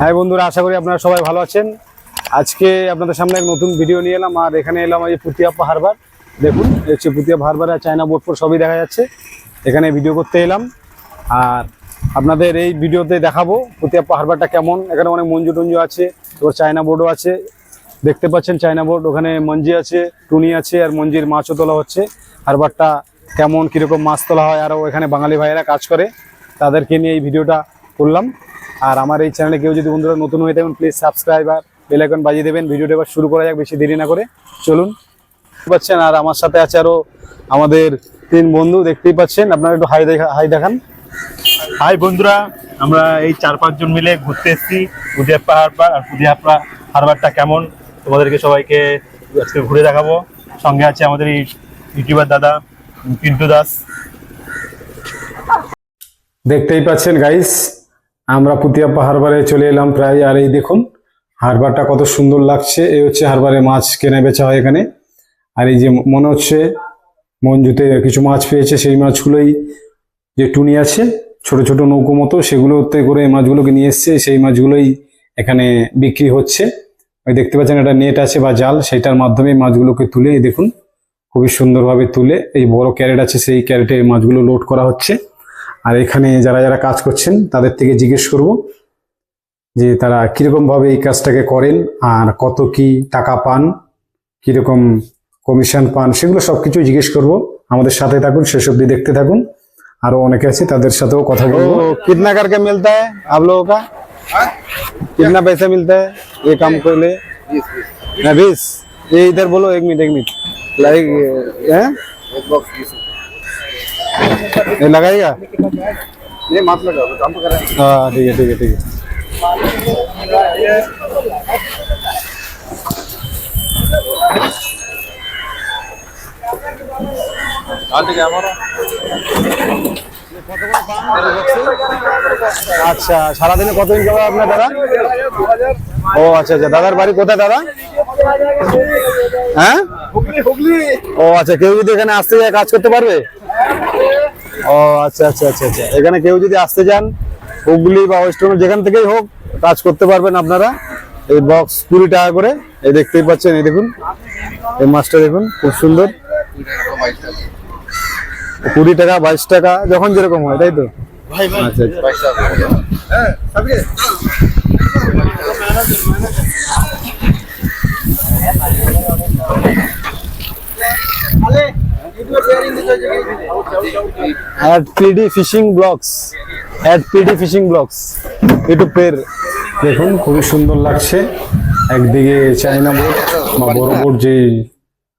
হ্যাঁ বন্ধুরা, আশা করি আপনারা সবাই ভালো আছেন। আজকে আপনাদের সামনে এক নতুন ভিডিও নিয়ে এলাম, আর এখানে এলাম এই পুতিয়াপ্পা হারবার। দেখুন হচ্ছে পুতিয়াপ্পা হারবার আর চায়না বোর্ড ফোর সবই দেখা যাচ্ছে। এখানে ভিডিও করতে এলাম, আর আপনাদের এই ভিডিওতে দেখাবো পুতিয়াপ্পা হারবারটা কেমন। এখানে অনেক মঞ্জু টঞ্জু আছে, এবার চায়না বোর্ডও আছে। দেখতে পাচ্ছেন চায়না বোর্ড ওখানে মঞ্জি আছে, টুনি আছে, আর মঞ্জির মাছও তোলা হচ্ছে। হারবারটা কেমন, কীরকম মাছ তোলা হয়, আরও এখানে বাঙালি ভাইয়েরা কাজ করে। তাদেরকে নিয়ে এই ভিডিওটা করলাম। আর আমার এই চ্যানেলে কেউ যদি বন্ধুরা নতুন হয়ে থাকেন প্লিজ সাবস্ক্রাইব আর বেল আইকন বাজিয়ে দেবেন। ভিডিওটা এবার শুরু করা যাক বেশি দেরি না করে। চলুন। পাচ্ছেন আর আমার সাথে আছে আরও আমাদের তিন বন্ধু দেখতেই পাচ্ছেন। আপনারা একটু হাই দেখা হাই দেখান। হাই বন্ধুরা আমরা এই চার পাঁচজন মিলে ঘুরতে এসেছি। পুদিয়াপ্পা হারবার আর পুদিয়াপ্পা হারবারটা কেমন? তোমাদেরকে সবাইকে আজকে ঘুরে দেখাবো। সঙ্গে আছে আমাদের এই ইউটিউবার দাদা পিন্টু দাস। দেখতেই পাচ্ছেন গাইস আমরা পুতিয়াপ্পা হারবারে চলে এলাম প্রায়, আর এই দেখুন, হারবারটা কত সুন্দর লাগছে। এই হচ্ছে হারবারে মাছ কেনা বেচা হয় এখানে। আর এই যে মনে হচ্ছে মঞ্জুতে কিছু মাছ পেয়েছে, সেই মাছগুলোই যে টুনি আছে, ছোট ছোট নৌকো মতো, সেগুলোতে করে এই মাছগুলোকে নিয়ে এসছে। সেই মাছগুলোই এখানে বিক্রি হচ্ছে। ওই দেখতে পাচ্ছেন একটা নেট আছে বা জাল সেটার মাধ্যমে মাছগুলোকে তুলে দেখুন, খুবই সুন্দরভাবে তুলে। এই বড় ক্যারেট আছে, সেই ক্যারেটে মাছগুলো লোড করা হচ্ছে। আর এখানে যারা যারা কাজ করছেন তাদের থেকে জিজ্ঞেস করব যে তারা কিরকম ভাবে এই কাজটাকে করেন আর কত কি টাকা পান কিরকম কমিশন পান সেগুলো সবকিছু জিজ্ঞেস করব আমাদের সাথে থাকুন শেষ অব্দি দেখতে থাকুন আরো অনেকে আছে তাদের সাথেও কথা বলবো कितना करके मिलता है आप लोगों का कितना पैसा मिलता है ये काम को ले ना बीस ये इधर बोलो एक मिनट एक मिनट लाइक हैं ये लगाएगा ये माफ लगा काम तो कर रहे हैं हाँ ठीक है ठीक है ठीक है हाँ ठीक है हमारा আচ্ছা সারাদিনে কত ইনকাম হয় আপনার দাদা ও আচ্ছা আচ্ছা দাদার বাড়ি কোথায় দাদা হ্যাঁ हुगली हुगली ও আচ্ছা কেউ যদি এখানে আসতে যায় কাজ করতে পারবে ও আচ্ছা আচ্ছা আচ্ছা আচ্ছা। এখানে কেউ যদি আসতে যান হুগলি বা ওয়েস্টবেঙ্গল যেখান থেকেই হোক কাজ করতে পারবেন আপনারা। এই বক্স কুড়ি টাকা করে এই দেখতেই পাচ্ছেন এই দেখুন। এই মাছটা দেখুন খুব সুন্দর। কুড়ি টাকা বাইশ টাকা যখন যেরকম হয় তাই তো? আচ্ছা আচ্ছা। Ad PD fishing blogs ad PD fishing blogs YouTube পের দেখুন, খুবই সুন্দর লাগছে। একদিকে চায়না বোট বা বড় বোট যে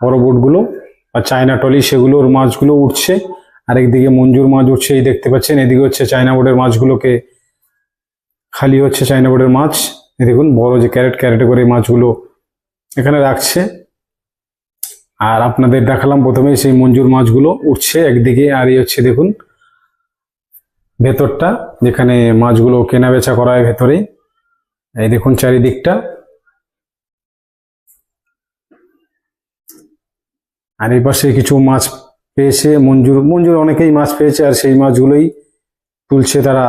বড় বোটগুলো বা চায়না টলি সেগুলোর মাছগুলো উঠছে। আরেকদিকে মঞ্জুর মাছ উঠছে, এই দেখতে পাচ্ছেন। এদিকে হচ্ছে চায়না বোর্ডের মাছগুলোকে খালি হচ্ছে চায়না বোর্ডের মাছ। দেখুন, বড় যে ক্যারেট ক্যারেটে করে মাছগুলো এখানে রাখছে। আর আপনাদের দেখালাম প্রথমে সেই মঞ্জুর মাছগুলো উঠছে একদিকে, আর এই হচ্ছে দেখুন ভেতরটা, যেখানে মাছগুলো কেনা বেচা করা হয় ভেতরে। এই দেখুন চারিদিকটা। আর এই পাশে কিছু মাছ পেয়েছে মঞ্জুর। মঞ্জুর অনেকেই মাছ পেয়েছে, আর সেই মাছগুলোই তুলছে তারা।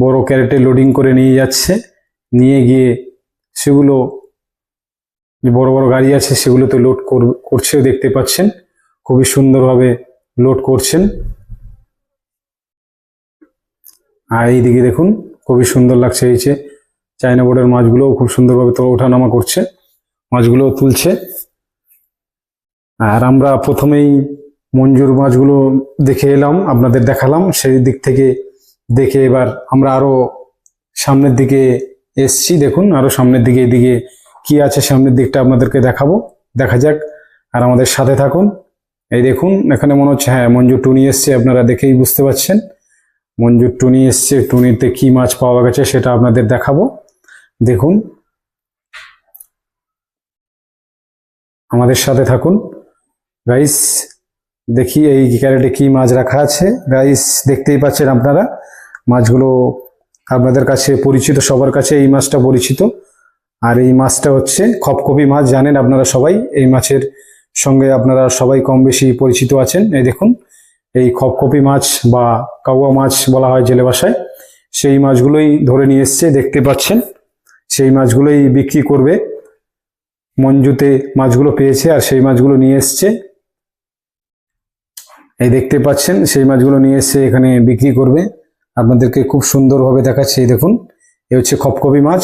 বড় ক্যারেটে লোডিং করে নিয়ে যাচ্ছে। নিয়ে গিয়ে সেগুলো যে বড় বড় গাড়ি আছে সেগুলোতে লোড করছে দেখতে পাচ্ছেন। খুবই সুন্দরভাবে লোড করছেন। আর এইদিকে দেখুন, খুবই সুন্দর লাগছে এই যে চায়না বোর্ডের মাছগুলো খুব সুন্দরভাবে তো ওঠানামা করছে মাছগুলো তুলছে। আর আমরা প্রথমেই মঞ্জুর মাছগুলো দেখে এলাম, আপনাদের দেখালাম। সেই দিক থেকে দেখে এবার আমরা আরও সামনের দিকে এসছি, দেখুন, আরও সামনের দিকে, এদিকে কি আছে সামনের দিকটা আপনাদেরকে দেখাবো। দেখা যাক, আর আমাদের সাথে থাকুন। এই দেখুন, এখানে মনে হচ্ছে হ্যাঁ মঞ্জুর টুনি এসছে, আপনারা দেখেই বুঝতে পারছেন। মঞ্জুর টুনি এসছে, টুনিতে কি মাছ পাওয়া গেছে সেটা আপনাদের দেখাবো। দেখুন, আমাদের সাথে থাকুন। গাইস, দেখি এই ক্যারেটে কি মাছ রাখা আছে। গাইস, দেখতেই পাচ্ছেন আপনারা, মাছগুলো আপনাদের কাছে পরিচিত, সবার কাছে এই মাছটা পরিচিত। আর এই মাছটা হচ্ছে খপখপি মাছ, জানেন আপনারা সবাই, এই মাছের সঙ্গে আপনারা সবাই কম বেশি পরিচিত আছেন। এই দেখুন, এই খপখপি মাছ বা কাউয়া মাছ বলা হয় জেলে ভাষায় সেই মাছগুলোই ধরে নিয়ে এসছে, দেখতে পাচ্ছেন, সেই মাছগুলোই বিক্রি করবে। মঞ্জুতে মাছগুলো পেয়েছে আর সেই মাছগুলো নিয়ে এসছে। এই দেখতে পাচ্ছেন, সেই মাছগুলো নিয়ে এসছে এখানে বিক্রি করবে। আপনাদেরকে খুব সুন্দরভাবে দেখাচ্ছে, এই দেখুন, এ হচ্ছে খপকপি মাছ।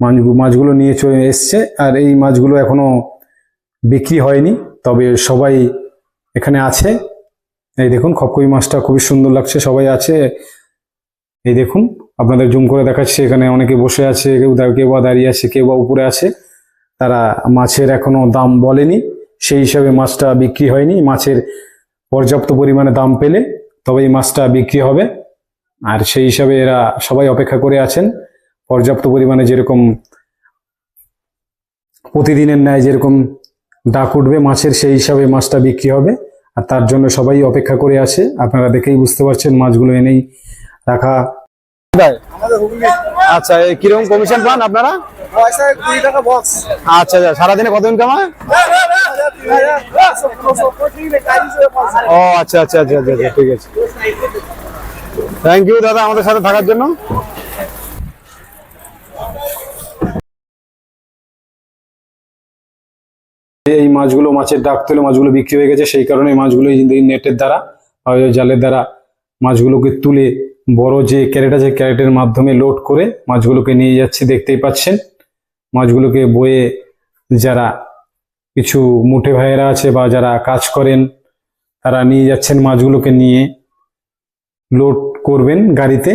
মাছ মাছগুলো নিয়ে চলে এসছে আর এই মাছগুলো এখনও বিক্রি হয়নি। তবে সবাই এখানে আছে। এই দেখুন খপকই মাছটা খুবই সুন্দর লাগছে, সবাই আছে। এই দেখুন, আপনাদের জুম করে দেখাচ্ছি, এখানে অনেকে বসে আছে, কেউ কেউ বা দাঁড়িয়ে আছে, কেউ বা উপরে আছে। তারা মাছের এখনও দাম বলেনি, সেই হিসাবে মাছটা বিক্রি হয়নি। মাছের পর্যাপ্ত পরিমাণে দাম পেলে তবে এই মাছটা বিক্রি হবে। আর সেই হিসাবে এরা সবাই অপেক্ষা করে আছেন। পর্যাপ্ত পরিমাণে যেরকম প্রতিদিনের ন্যায় যেরকম ডাক উঠবে মাছের সেই হিসাবে মাছটা বিক্রি হবে। আর তার জন্য সবাই অপেক্ষা করে আছে। আপনারা দেখেই বুঝতে পারছেন মাছগুলো এনেই রাখা আচ্ছা কীরকম কমিশন পান আপনারা? আচ্ছা আচ্ছা সারাদিনে কত ইনকাম ও আচ্ছা আচ্ছা আচ্ছা আচ্ছা, ঠিক আছে। থ্যাংক ইউ দাদা আমাদের সাথে থাকার জন্য। এই মাছগুলো মাছের ডাক তুলে মাছগুলো বিক্রি হয়ে গেছে, সেই কারণে মাছগুলো নেটের দ্বারা জালের দ্বারা মাছগুলোকে তুলে বড় যে ক্যারেট আছে, ক্যারেটের মাধ্যমে লোড করে মাছগুলোকে নিয়ে যাচ্ছে, দেখতেই পাচ্ছেন। মাছগুলোকে বয়ে যারা কিছু মুঠে ভাইয়েরা আছে বা যারা কাজ করেন, তারা নিয়ে যাচ্ছেন মাছগুলোকে নিয়ে লোড করবেন গাড়িতে।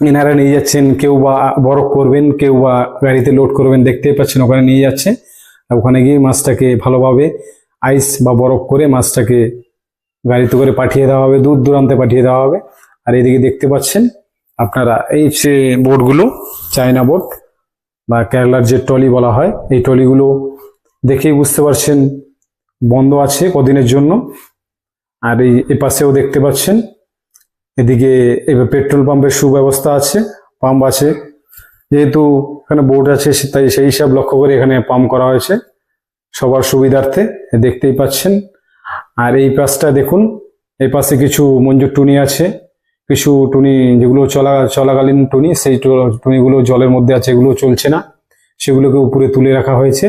এনারা নিয়ে যাচ্ছেন, কেউ বা বরফ করবেন, কেউ বা গাড়িতে লোড করবেন, দেখতেই পাচ্ছেন, ওখানে নিয়ে যাচ্ছে। ওখানে গিয়ে মাছটাকে ভালোভাবে আইস বা বরফ করে মাছটাকে গাড়িতে করে পাঠিয়ে দেওয়া হবে, দূর দূরান্তে পাঠিয়ে দেওয়া হবে। আর এদিকে দেখতে পাচ্ছেন আপনারা এই যে বোটগুলো, চায়না বোট বা কেরালার যে ট্রলি বলা হয়, এই ট্রলিগুলো দেখেই বুঝতে পারছেন বন্ধ আছে কদিনের জন্য। আর এই এপাশেও দেখতে পাচ্ছেন, এদিকে এবার পেট্রোল পাম্পের সুব্যবস্থা আছে, পাম্প আছে। যেহেতু এখানে বোর্ড আছে তাই সেই হিসাব লক্ষ্য করে এখানে পাম্প করা হয়েছে। সবার সুবিধার্থে দেখতেই পাচ্ছেন। আর এই পাশটা দেখুন, এই পাশে কিছু মঞ্জুর টুনি আছে। কিছু টুনি যেগুলো চলা চলাকালীন টুনি, সেই টুনিগুলো জলের মধ্যে আছে, এগুলো চলছে না। সেগুলোকে উপরে তুলে রাখা হয়েছে।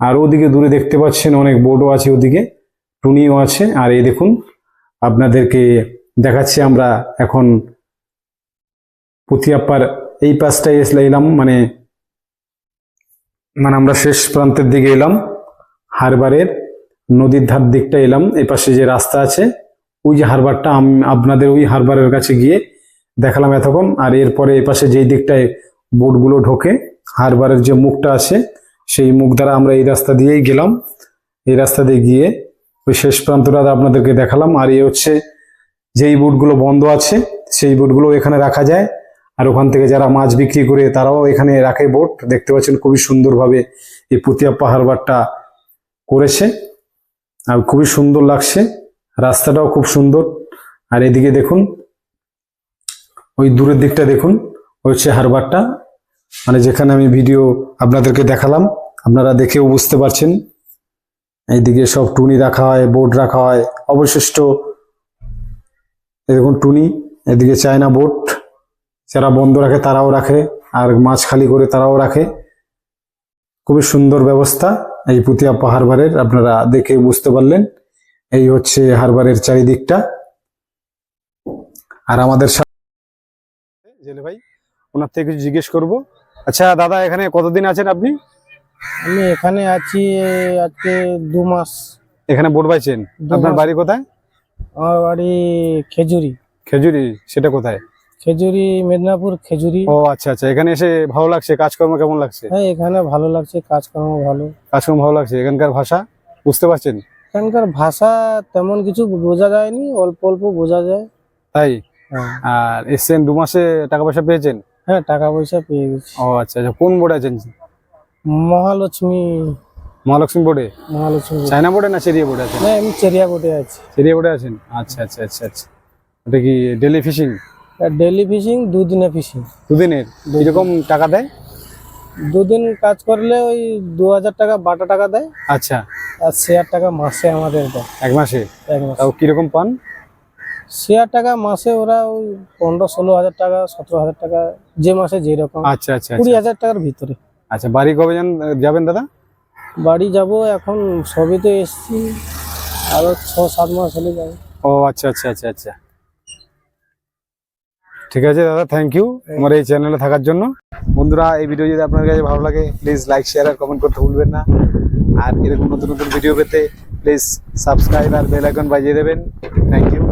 আর ওদিকে দূরে দেখতে পাচ্ছেন অনেক বোর্ডও আছে ওদিকে, টুনিও আছে। আর এই দেখুন, আপনাদেরকে দেখাচ্ছি আমরা এখন পুতিয়াপ্পার এই পাশটায় এসলে এলাম মানে মানে আমরা শেষ প্রান্তের দিকে এলাম, হারবারের নদীর ধার দিকটা এলাম, এই পাশে যে রাস্তা আছে, ওই যে হারবারটা আপনাদের ওই হারবারের কাছে গিয়ে দেখালাম এতক্ষণ, আর এরপরে এই পাশে যেই দিকটায় বোটগুলো ঢোকে, হারবারের যে মুখটা আছে, সেই মুখ দ্বারা আমরা এই রাস্তা দিয়েই গেলাম। এই রাস্তা দিয়ে গিয়ে ওই শেষ প্রান্তটা আপনাদেরকে দেখালাম, আর এই হচ্ছে যেই বোটগুলো বন্ধ আছে, সেই বোটগুলো এখানে রাখা যায়। আর ওখান থেকে যারা মাছ বিক্রি করে তারাও এখানে রাখে বোট। দেখতে পাচ্ছেন খুবই সুন্দরভাবে এই পুতিয়াপ্পা হারবারটা করেছে। আর খুবই সুন্দর লাগছে। রাস্তাটাও খুব সুন্দর। আর এদিকে দেখুন, ওই দূরের দিকটা দেখুন হচ্ছে হারবারটা। মানে যেখানে আমি ভিডিও আপনাদেরকে দেখালাম, আপনারা দেখেও বুঝতে পারছেন। এইদিকে সব টুনি রাখা হয়, বোট রাখা হয়, অবশিষ্ট। দেখুন টুনি, এদিকে চায়না বোট। যারা বন্ধ রাখে তারাও রাখে আর মাছ খালি করে তারাও রাখে। খুবই সুন্দর ব্যবস্থা এই পুতিয়া হারবারের আপনারা দেখে বুঝতে পারলেন। এই হচ্ছে হারবারের চারিদিকটা। আর আমাদের জেলে ভাই ওনার থেকে কিছু জিজ্ঞেস করব। আচ্ছা দাদা এখানে কতদিন আছেন আপনি? আমি এখানে আছি আজকে দু মাস। এখানে বোট বাইছেন? আপনার বাড়ি কোথায়? আমার বাড়ি খেজুরি। খেজুরি সেটা কোথায়? খেজুরি মেদিনীপুর খেজুরি। ও আচ্ছা আচ্ছা এখানে এসে ভালো লাগছে? কাজকর্ম কেমন লাগছে? হ্যাঁ এখানে ভালো লাগছে কাজকর্ম ভালো। কাজকর্ম ভালো লাগছে? এখানকার ভাষা? বুঝতে পারছেন? এখানকার ভাষা তেমন কিছু বোঝা যায়নি অল্প অল্প বোঝা যায়। তাই? হ্যাঁ। আর এসছেন দু মাসে টাকা পয়সা পেয়েছেন? হ্যাঁ টাকা পয়সা পেয়ে গেছি। ও আচ্ছা আচ্ছা কোন বোর্ডে আছেন? মহালক্ষ্মী। মহালক্ষ্মী বোর্ডে? মহালক্ষ্মী চায়না বোর্ডে না চেরিয়া বোর্ডে আছেন? না আমি চেরিয়া বোর্ডে আছি। চেরিয়া বোর্ডে আছেন? আচ্ছা আচ্ছা আচ্ছা আচ্ছা। ওটা কি ডেলি ফিশিং? ডেলি ফিশিং দুদিনে ফিশিং দুদিনের? এরকম টাকা দেয়? দুদিন কাজ করলে ওই দু হাজার টাকা বাটা টাকা দেয়। আচ্ছা। আর শেয়ার টাকা মাসে আমাদের দেয়। এক মাসে? এক মাস। তাও কীরকম পান? শেয়ার টাকা মাসে ওরা ওই পনেরো ষোলো হাজার টাকা সতেরো হাজার টাকা যে মাসে যেরকম। আচ্ছা আচ্ছা কুড়ি আচ্ছা। হাজার টাকার ভিতরে। আচ্ছা বাড়ি কবে যান যাবেন দাদা? বাড়ি যাব এখন সবই তো এসছি। আরও ছ সাত মাস হলে যাব। ও আচ্ছা আচ্ছা আচ্ছা আচ্ছা। ঠিক আছে দাদা থ্যাংক ইউ আমার এই চ্যানেলে থাকার জন্য। বন্ধুরা, এই ভিডিও যদি আপনার কাছে ভালো লাগে প্লিজ লাইক শেয়ার আর কমেন্ট করতে ভুলবেন না। আর এরকম নতুন নতুন ভিডিও পেতে প্লিজ সাবস্ক্রাইব আর বেল আইকন বাজিয়ে দেবেন। Thank you